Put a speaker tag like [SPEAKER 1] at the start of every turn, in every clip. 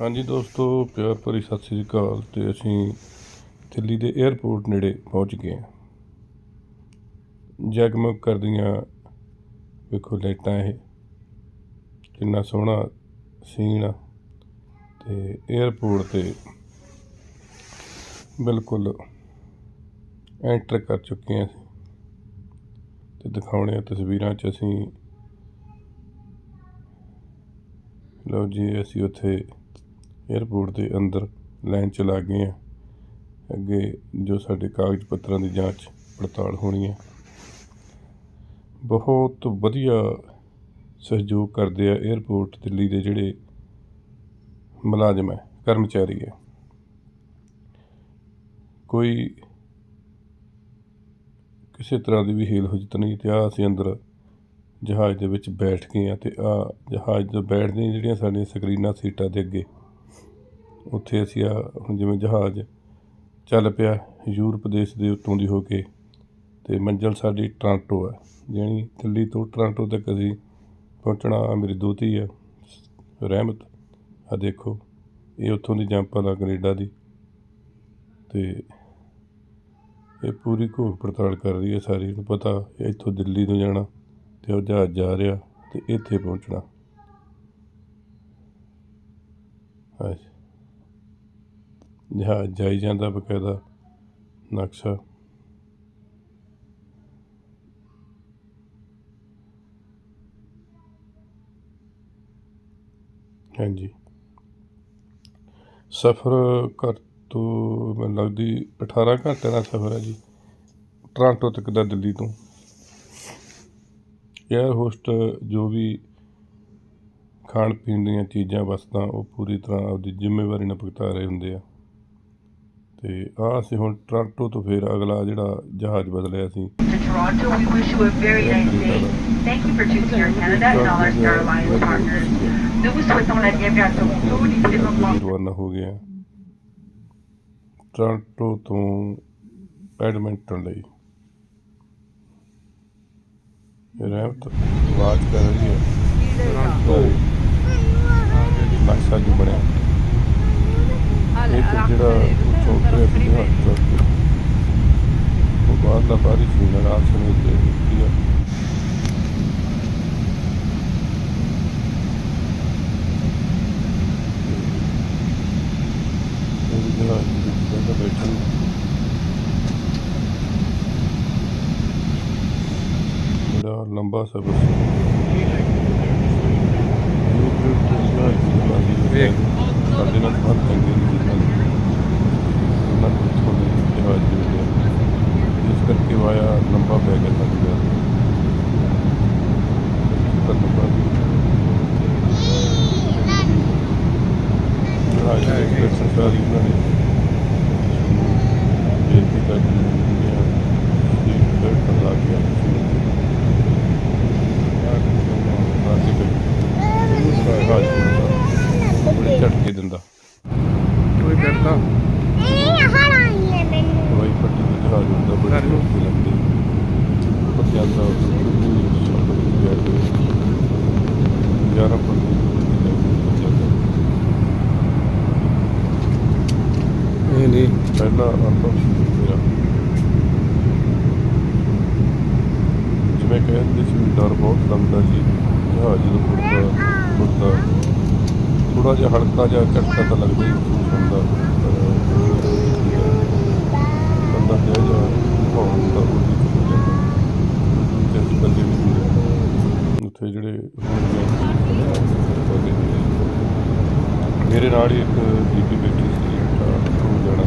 [SPEAKER 1] ਹਾਂਜੀ ਦੋਸਤੋ, ਪਿਆਰ ਭਰੀ ਸਤਿ ਸ੍ਰੀ ਅਕਾਲ ਤੇ ਅਸੀਂ ਦਿੱਲੀ ਦੇ 에ਅਰਪੋਰਟ ਨੇੜੇ ਪਹੁੰਚ ਗਏ ਹਾਂ। ਜਗਮਗ ਕਰਦੀਆਂ ਵੇਖੋ ਲਾਈਟਾਂ ਇਹ, ਕਿੰਨਾ ਸੋਹਣਾ ਸੀਨ ਆ ਤੇ 에ਅਰਪੋਰਟ ਤੇ ਬਿਲਕੁਲ ਐਂਟਰ ਕਰ ਚੁੱਕੇ ਹਾਂ ਅਸੀਂ ਤੇ ਦਿਖਾਉਣੇ ਆ ਤਸਵੀਰਾਂ 'ਚ ਅਸੀਂ। ਲਓ ਜੀ, ਅਸੀਂ ਉੱਥੇ ਏਅਰਪੋਰਟ ਦੇ ਅੰਦਰ ਲਾਈਨ 'ਚ ਲੱਗ ਗਏ ਆ। ਅੱਗੇ ਜੋ ਸਾਡੇ ਕਾਗਜ਼ ਪੱਤਰਾਂ ਦੀ ਜਾਂਚ ਪੜਤਾਲ ਹੋਣੀ ਹੈ ਬਹੁਤ ਵਧੀਆ ਸਹਿਯੋਗ ਕਰਦੇ ਆ ਏਅਰਪੋਰਟ ਦਿੱਲੀ ਦੇ ਜਿਹੜੇ ਮੁਲਾਜ਼ਮ ਹੈ ਕਰਮਚਾਰੀ ਹੈ ਕੋਈ ਕਿਸੇ ਤਰ੍ਹਾਂ ਦੀ ਵੀ ਹੀਲ ਹੁਜਤ ਨਹੀਂ ਤੇ ਆ ਅਸੀਂ ਅੰਦਰ ਜਹਾਜ਼ ਦੇ ਵਿੱਚ ਬੈਠ ਗਏ ਆ ਤੇ ਆ ਜਹਾਜ਼ ਤੋਂ ਬੈਠਦੇ ਜਿਹੜੀਆਂ ਸਾਡੀਆਂ ਸਕਰੀਨਾਂ ਸੀਟਾਂ ਦੇ ਅੱਗੇ ਉੱਥੇ ਅਸੀਂ ਆ, ਹੁਣ ਜਿਵੇਂ ਜਹਾਜ਼ ਚੱਲ ਪਿਆ ਯੂਰਪ ਦੇਸ਼ ਦੇ ਉੱਤੋਂ ਦੀ ਹੋ ਕੇ, ਤੇ ਮੰਜ਼ਿਲ ਸਾਡੀ ਟਰਾਂਟੋ ਹੈ ਜਾਣੀ ਦਿੱਲੀ ਤੋਂ ਟਰਾਂਟੋ ਤੱਕ ਅਸੀਂ ਪਹੁੰਚਣਾ ਆਹ ਮੇਰੀ ਦੋਤੀ ਹੈ ਰਹਿਮਤ। ਆ ਦੇਖੋ, ਇਹ ਉੱਥੋਂ ਦੀ ਜੰਪਲ ਆ ਕੈਨੇਡਾ ਦੀ, ਤੇ ਇਹ ਪੂਰੀ ਘੋਖ ਪੜਤਾਲ ਕਰ ਰਹੀ ਹੈ ਸਾਰੀ ਨੂੰ ਪਤਾ ਇੱਥੋਂ ਦਿੱਲੀ ਨੂੰ ਜਾਣਾ, ਤੇ ਉਹ ਜਹਾਜ਼ ਜਾ ਰਿਹਾ, ਤੇ ਇੱਥੇ ਪਹੁੰਚਣਾ। ਅੱਛਾ ਜਹਾਜ਼ ਜਾਈ ਜਾਂਦਾ ਬਕਾਇਦਾ ਨਕਸ਼ਾ। ਹਾਂਜੀ। ਸਫ਼ਰ ਘਰ ਤੋਂ ਮੈਨੂੰ ਲੱਗਦੀ 18 ਘੰਟੇ ਦਾ ਸਫ਼ਰ ਹੈ ਜੀ, ਟੋਰਾਂਟੋ ਤੱਕ ਦਾ ਦਿੱਲੀ ਤੋਂ। 에ਅਰ ਹੋਸਟ ਜੋ ਵੀ ਖਾਣ ਪੀਣ ਦੀਆਂ ਚੀਜ਼ਾਂ, ਵਸਤਾਂ, ਉਹ ਪੂਰੀ ਤਰ੍ਹਾਂ ਆਪਦੀ ਜ਼ਿੰਮੇਵਾਰੀ ਨਾਲ ਭੁਗਤਾ ਰਹੇ ਹੁੰਦੇ ਆ। ਤੇ ਆ ਅਸੀਂ ਹੁਣ ਟੋਰਾਂਟੋ ਤੋਂ ਫਿਰ ਅਗਲਾ ਜਿਹੜਾ ਜਹਾਜ਼ ਬਦਲਿਆ ਸੀ
[SPEAKER 2] To Toronto, we wish you a very nice day. Thank you for choosing our Canada and Dollar Star Alliance partners. Nous vous souhaitons la bienvenue à Toronto, les développements
[SPEAKER 1] ਰਵਾਨਾ ਹੋ ਗਿਆ ਟੋਰਾਂਟੋ ਤੋਂ ਐਡਮਿੰਟਨ ਲਈ ਇਹ ਰਹਿਮਤ ਆਵਾਜ਼ ਕਰ ਰਹੀ ਹੈ ਟੋਰਾਂਟੋ ਨਕਸ਼ਾ ਜੋ ਬਣਿਆ ਇਹ ਤੇ ਜਿਹੜਾ ਉੱਥੋਂ ਉਤਰਿਆ ਸੀ ਜਹਾਜ਼ ਤੋਂ ਉਹ ਬਾਹਰਲਾ ਬਾਰੀ ਸੀ ਨਰਾਜ ਸਮੇਤ ਦੇ ਦਿੱਤੀ ਆ ਉਹ ਵੀ ਜਹਾਜ਼ ਦੇ ਵਿੱਚ ਬੰਦਾ ਬੈਠਾ ਨੂੰ ਬੜਾ ਲੰਬਾ ਸਫ਼ਰ ਸੀ ਵੇਖ। ਸਾਡੇ ਨਾਲ ਬਹੁਤ ਚੰਗੇ ਨਹੀਂ ਸਨ ਉਹਨਾਂ ਨੂੰ ਥੋੜੀ ਜਹਾਜ਼ ਦੇ ਗਿਆ ਇਸ ਕਰਕੇ ਵਾਇਆ ਲੰਬਾ ਪੈ ਗਿਆ ਲੱਗ ਗਿਆ ਤਾਂ ਲੰਬਾ ਵੀ ਜਹਾਜ਼ ਦੇ ਵਿੱਚ ਸਰਕਾਰੀ ਉਹਨਾਂ ਨੇ ਬੇਨਤੀ ਕਰ ਦਿੱਤੀ ਹੈ ਕਿ ਬੈਠ ਲਾ ਕੇ ਝਟਕੇ ਦਿੰਦਾ।
[SPEAKER 3] ਕੋਈ ਡਰਦਾ
[SPEAKER 1] ਹਵਾਈ ਪੱਟੀ ਦੇ ਜਹਾਜ਼ ਹੁੰਦਾ ਬੜੇ ਝਟਕੇ ਲੱਗਦੇ। ਉੱਪਰ ਜਾਂਦਾ ਗਿਆਰਾਂ ਪੱਟੀ
[SPEAKER 3] ਇਹ ਨਹੀਂ।
[SPEAKER 1] ਪਹਿਲਾ ਅਨੁਭਵ ਸੀ ਮੇਰਾ ਜਿਵੇਂ ਕਹਿੰਦੇ ਸੀ ਵੀ ਡਰ ਬਹੁਤ ਲੱਗਦਾ ਜੀ ਜਹਾਜ਼ ਜਦੋਂ ਉੱਡਦਾ ਉੱਡਦਾ ਥੋੜਾ ਜਿਹਾ ਹਲਕਾ ਜਿਹਾ ਝਟਕਾ ਤਾਂ ਲੱਗਦਾ ਹੀ ਮਹਿਸੂਸ ਹੁੰਦਾ ਬੰਦਾ ਜਿਹਾ ਜਿਹਾ ਮਾਹੌਲ ਹੁੰਦਾ ਉਹ ਵੀ ਹੋ ਜਾਂਦਾ ਜਿਸ ਬੰਦੇ ਵੀ ਹੁੰਦੇ ਉੱਥੇ ਜਿਹੜੇ ਮੇਰੇ ਨਾਲ ਹੀ ਇੱਕ ਬੀਬੀ ਬੈਠੀ ਸੀ ਉਹ ਜਾਣਾ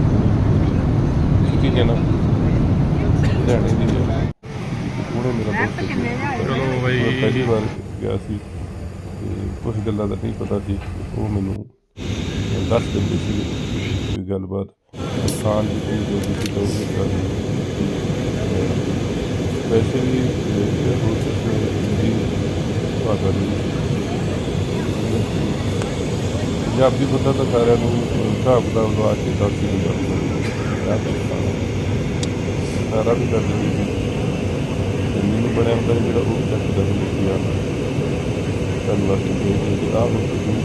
[SPEAKER 1] ਸਿੱਧੀ ਜਨਾ ਲੈਣੇ ਦੀ ਹੈ। ਉਹਨੇ ਮੇਰਾ ਬਹੁਤ
[SPEAKER 3] ਚਲੋ ਬਈ।
[SPEAKER 1] ਪਹਿਲੀ ਵਾਰ ਗਿਆ ਸੀ। ਕੁਝ ਗੱਲਾਂ ਦਾ ਨਹੀਂ ਪਤਾ ਸੀ। ਉਹ ਮੈਨੂੰ ਦੱਸ ਦਿੰਦੇ ਸੀ ਕੋਈ ਗੱਲਬਾਤ। ਇਨਸਾਨ ਦੀ ਕੋਈ ਜੋ ਵੀ ਸੀ। ਵੈਸੇ ਵੀ ਹੋ ਸਕਦਾ ਜੀ, ਭਾਗਾ ਪੰਜਾਬੀ ਬੰਦਾ ਤਾਂ ਸਾਰਿਆਂ ਨੂੰ ਹਿਸਾਬ ਦਾ ਲਵਾ ਕੇ ਦੱਸ ਦਿੰਦਾ ਸਾਰਾ ਵੀ ਕਰ ਦਿੰਦੀ ਮੈਨੂੰ ਬਣਿਆ ਹੁੰਦਾ ਜਿਹੜਾ ਉਹ ਚੱਕਦਾ ਸੀ। ਯਾਰ ਕਰਨ ਵਾਸਤੇ ਭੇਜਦੇ ਆਹ ਹੁਣ ਤੁਸੀਂ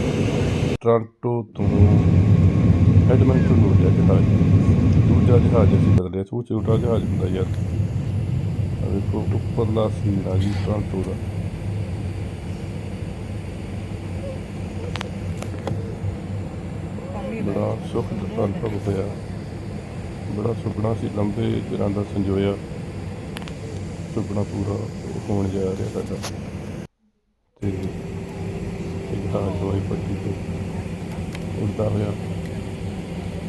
[SPEAKER 1] ਟੋਰਾਂਟੋ ਤੋਂ ਐਡਮੰਟਨ ਨੂੰ ਜਾ ਜਹਾਜ਼। ਦੂਜਾ ਜਹਾਜ਼ ਅਸੀਂ ਬਦਲਿਆ ਉਹ ਛੋਟਾ ਜਹਾਜ਼ ਹੁੰਦਾ ਯਾਰ। ਆਹ ਉੱਪਰਲਾ ਸੀਨ ਆ ਜੀ ਟੋਰਾਂਟੋ ਦਾ। ਬੜਾ ਸੁੱਖ ਦਾ ਅਨੁਭਵ ਹੋਇਆ ਬੜਾ ਸੁਪਨਾ ਸੀ, ਲੰਬੇ ਦਿਨਾਂ ਦਾ ਸੰਜੋਇਆ। ਸੁਪਨਾ ਪੂਰਾ ਹੋਣ ਜਾ ਰਿਹਾ ਸਾਡਾ। ਤਾਂ ਦੋਈ ਪੱਟੀ ਤੇ ਉੱਡਦਾ ਹੋਇਆ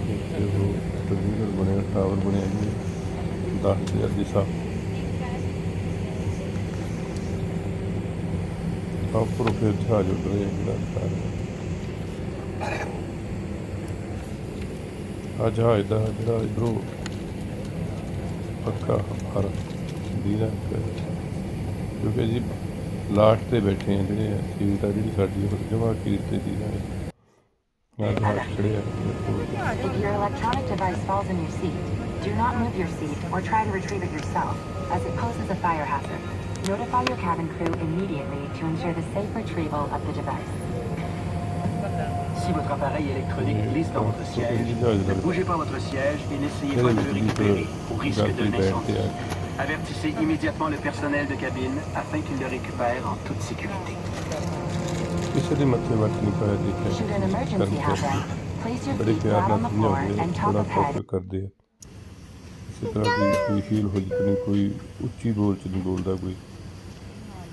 [SPEAKER 1] ਤੇ ਉਹ ਟਰਮੀਨਲ ਬਣਿਆ ਟਾਵਰ ਬਣਿਆ ਜੀ 10000 ਦੀ ਸਾ ਆਪਰੋ ਫਿਰ ਜਹਾਜ਼ ਉੱਡ ਰਿਹਾ ਜਿਹੜਾ ਦਿਖਾ ਆ ਜਹਾਜ਼ ਦਾ ਜਿਹੜਾ ਇਧਰੋਂ ਪੱਕਾ ਹਰ ਦੀਦਾ ਕਿਉਂਕਿ ਜੀ ਲਾਸਟ ਤੇ ਬੈਠੇ ਆ ਜਿਹੜੇ ਸੀਟ ਆ ਜਿਹੜੀ ਸਾਡੀ ਉਹ ਜਮਾ ਕੀਰ ਤੇ ਦੀ ਨਾ ਆ ਜਹਾਜ਼ ਖੜੇ ਆ
[SPEAKER 4] If your electronic device falls in your seat, do not move your seat or try to retrieve it yourself, as it poses a fire hazard. Notify your cabin crew immediately to ensure the safe retrieval of the device.
[SPEAKER 5] Ici, votre appareil électronique liste dans votre siège. Ne bougez pas votre siège et n'essayez pas de le récupérer au risque d'un incendie. Avertissez immédiatement le personnel de cabine afin qu'il le récupère en toute sécurité.
[SPEAKER 1] बड़े
[SPEAKER 4] प्यार नाल
[SPEAKER 1] समझाते
[SPEAKER 4] हैं थोड़ा
[SPEAKER 1] focus करते हैं इस तरह की कोई फील हो जितनी कोई उच्ची बोल च नहीं बोलता कोई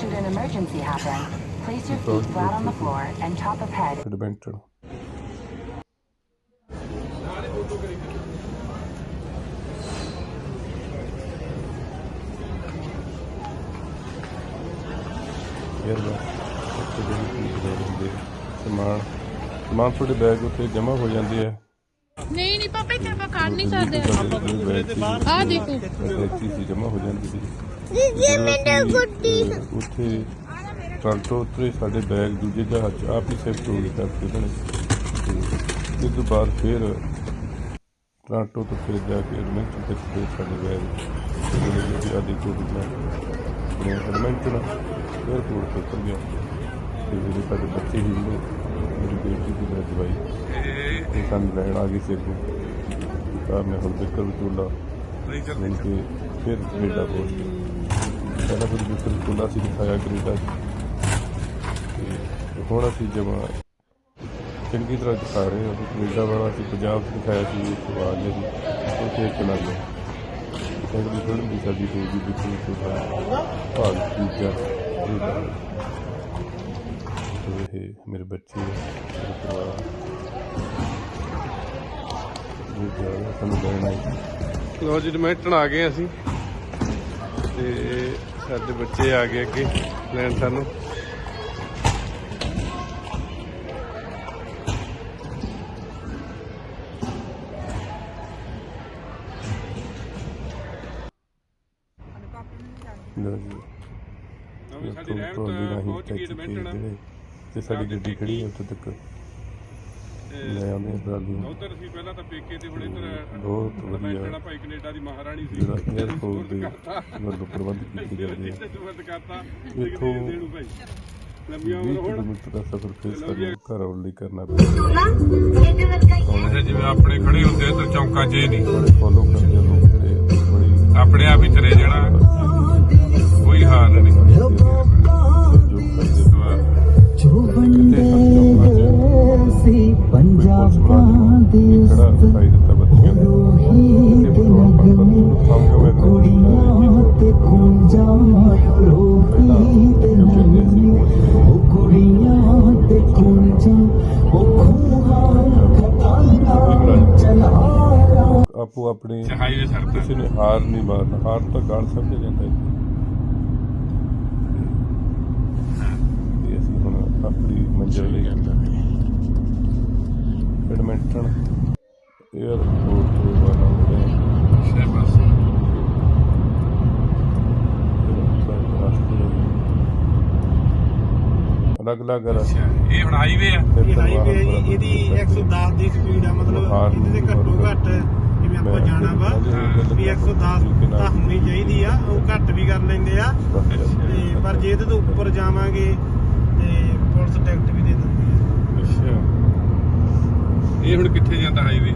[SPEAKER 4] Should an emergency happen, place your feet flat on the floor and top of head
[SPEAKER 1] ਆ। ਸਮਾਨ ਸਮਾਨ ਤੁਹਾਡੇ ਬੈਗ ਉੱਥੇ ਜਮ੍ਹਾਂ ਹੋ ਜਾਂਦੇ ਆ।
[SPEAKER 6] ਨਹੀਂ ਨਹੀਂ ਪਾਪਾ ਇੱਥੇ ਆਪਾਂ ਕਰ ਨਹੀਂ ਸਕਦੇ
[SPEAKER 1] ਆ
[SPEAKER 6] ਦੇਖੋ।
[SPEAKER 1] ਟੈਕਸੀ ਸੀ ਜਮ੍ਹਾਂ ਹੋ ਜਾਂਦੀ ਸੀ। ਦੀਦੀ ਮੇਰੇ ਗੁੱਡੀ ਉੱਥੇ ਟੋਰਾਂਟੋ ਉੱਤੇ ਸਾਡੇ ਬੈਗ ਦੂਜੇ ਜਹਾਜ਼ 'ਚ ਆਪ ਹੀ ਸ਼ਿਫਟ ਹੋ ਗਏ ਕਰਕੇ ਉਹਨਾਂ ਨੇ ਇਸ ਤੋਂ ਬਾਅਦ ਫਿਰ ਟੋਰਾਂਟੋ ਤੋਂ ਫਿਰ ਜਾ ਕੇ ਐਡਮਿੰਟਨ ਤੱਕ ਫਿਰ ਸਾਡੇ ਬੈਗ ਜਿਹੜੇ ਕਿ ਆਦੀ ਕੋਲ ਦਾ ਆਪਣੇ ਐਡਮਿੰਟਨ 에ਅਰਪੋਰਟ ਤੋਂ ਉਤਰ ਗਿਆ ਤੇ ਜਿਹੜੇ ਸਾਡੇ ਬੱਚੇ ਮੇਰੀ ਬੇਟੀ ਦੀ ਮੇਰਾ ਜਵਾਈ ਇਹ ਸਾਨੂੰ ਲੈਣ ਆ ਗਏ ਸੀ ਅੱਗੋਂ। ਤਾਂ ਮੈਂ ਹੁਣ ਬਿਕਰ ਵਿਚੋਲਾ ਮਿਲ ਕੇ ਫਿਰ ਕੈਨੇਡਾ ਪਹੁੰਚ ਗਿਆ। ਪਹਿਲਾਂ ਫਿਰ ਬਿਕਰ ਵਿਚੋਲਾ ਸੀ ਦਿਖਾਇਆ ਕੈਨੇਡਾ 'ਚ। ਹੁਣ ਅਸੀਂ ਜਮਾ ਚੰਗੀ ਤਰ੍ਹਾਂ ਦਿਖਾ ਰਹੇ ਹਾਂ ਕੈਨੇਡਾ ਵਾਲਾ ਅਸੀਂ ਪੰਜਾਬ ਦਿਖਾਇਆ ਸੀ, ਇੱਕ ਵਾਰ ਜੀ ਉੱਥੇ ਇੱਕ ਨਾਲ ਅਗਲੀ ਫਿਲਮ ਦੀ ਸਾਡੀ ਹੋਊਗੀ ਬਿਕਰ ਵਿਚੋਲਾ ਭਾਗ ਦੂਜਾ ਕੈਨੇਡਾ ਇਹ ਮੇਰੇ ਬੱਚੇ ਮੇਰੇ ਪਰਿਵਾਰ ਸਾਨੂੰ ਲੈਣ ਆਏ।
[SPEAKER 3] ਲੋ ਜੀ ਡਿਮੈਂਟਨ ਆ ਗਏ ਅਸੀਂ। ਤੇ ਸਾਡੇ ਬੱਚੇ ਆ ਗਏ ਅੱਗੇ ਲੈਣ ਸਾਨੂੰ।
[SPEAKER 1] ਜੀ। ਤੇ ਸਾਡੀ ਗੱਡੀ ਖੜੀ ਹੈ ਉੱਥੇ ਤੱਕ। ਲੈ ਆਉਂਦੇ।
[SPEAKER 3] ਉਧਰ ਸੀ ਪਹਿਲਾਂ ਤਾਂ ਪੇਕੇ ਤੇ ਹੁਣ ਇੱਧਰ
[SPEAKER 1] ਬਹੁਤ ਵਧੀਆ।
[SPEAKER 3] ਜਿਹੜਾ ਭਾਈ ਕੈਨੇਡਾ ਦੀ ਮਹਾਰਾਣੀ ਸੀ।
[SPEAKER 1] ਜਿਹੜਾ 에어ਪੋਰਟ ਦੇ ਵੱਲੋਂ ਪ੍ਰਬੰਧ ਕੀਤੇ ਜਾਂਦੇ ਆ।
[SPEAKER 3] ਬੰਦ ਕਰਤਾ
[SPEAKER 1] ਇੱਥੋਂ
[SPEAKER 3] ਲੰਬੀਆਂ
[SPEAKER 1] 20 ਕਿਲੋਮੀਟਰ ਦਾ ਸਫ਼ਰ ਫਿਰ ਸਾਨੂੰ ਘਰ ਆਉਣ ਲਈ ਕਰਨਾ ਪਿਆ।
[SPEAKER 3] ਜਿਵੇਂ ਆਪਣੇ ਖੜੇ ਹੁੰਦੇ ਤਾਂ ਚੌਂਕਾਂ 'ਚ ਨਹੀਂ।
[SPEAKER 1] ਬੜੇ ਫੋਲੋ ਕਰਦੇ ਲੋਕ ਬੜੀ
[SPEAKER 3] ਆਪਣੇ ਆਪ ਹੀ ਚਲੇ ਜਾਣਾ। ਕੋਈ ਹਾਲ ਨਹੀਂ।
[SPEAKER 1] ਆਪੋ ਆਪਣੇ
[SPEAKER 3] ਹਾਈਵੇ ਸਰ ਤੇ।
[SPEAKER 1] ਕਿਸੇ ਨੇ ਹਾਰ ਨਹੀਂ ਮਾਰਨਾ। ਹਾਰ ਤਾਂ ਗਾਲ ਸਮਝਿਆ ਜਾਂਦਾ ਹੈ। ਤੇ ਅਸੀਂ ਹੁਣ ਆਪਣੀ ਮੰਜ਼ਿਲ ਲਈ ਐਡਮਿੰਟਨ 에어ਪੋਰਟ ਤੋਂ ਰਵਾਨਾ ਹੋ। ਰਹੇ ਅਲੱਗ ਅਲੱਗ
[SPEAKER 3] ਅੱਛਾ ਇਹ ਹੁਣ ਹਾਈਵੇ ਆ?
[SPEAKER 7] ਇਹ ਹਾਈਵੇ ਜੀ ਇਹਦੀ 110 ਦੀ ਸਪੀਡ ਆ ਮਤਲਬ ਇਹਦੇ ਤੇ ਘੱਟੋ ਘੱਟ ਜਿਵੇਂ ਆਪਾਂ ਜਾਣਾ ਵਾ ਵੀ 110 ਤਾਂ ਹੋਣੀ ਚਾਹੀਦੀ ਆ ਉਹ ਘੱਟ ਵੀ ਕਰ ਲੈਂਦੇ ਆ। ਤੇ ਪਰ ਜੇ ਇਹਦੇ ਤੋਂ ਉੱਪਰ ਜਾਵਾਂਗੇ ਤੇ ਪੁਲਿਸ ਟਿਕਟ ਵੀ ਦੇ ਦਿੰਦੀ ਆ।
[SPEAKER 3] ਅੱਛਾ। ਇਹ ਹੁਣ ਕਿੱਥੇ ਜਾਂਦਾ ਹਾਈਵੇ?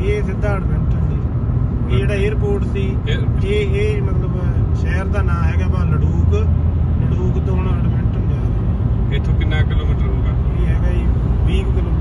[SPEAKER 7] ਇਹ ਸਿੱਧਾ ਐਡਵੈਂਟਰ ਦੀ ਇਹ ਜਿਹੜਾ 에어ਪੋਰਟ ਸੀ
[SPEAKER 3] ਇਹ-
[SPEAKER 7] ਇਹ ਮਤਲਬ ਸ਼ਹਿਰ ਦਾ ਨਾਮ ਹੈਗਾ ਵਾ ਲਡੂਕ। ਲਡੂਕ ਤੋਂ ਹੁਣ ਐਡਵੈਂਟਰ ਜਾ ਰਿਹਾ।
[SPEAKER 3] ਇੱਥੋਂ ਕਿੰਨਾ ਕਿਲੋਮੀਟਰ ਹੋਊਗਾ?
[SPEAKER 7] ਇਹ ਹੈਗਾ ਜੀ 20 ਕੁ ਕਿਲੋਮੀਟਰ।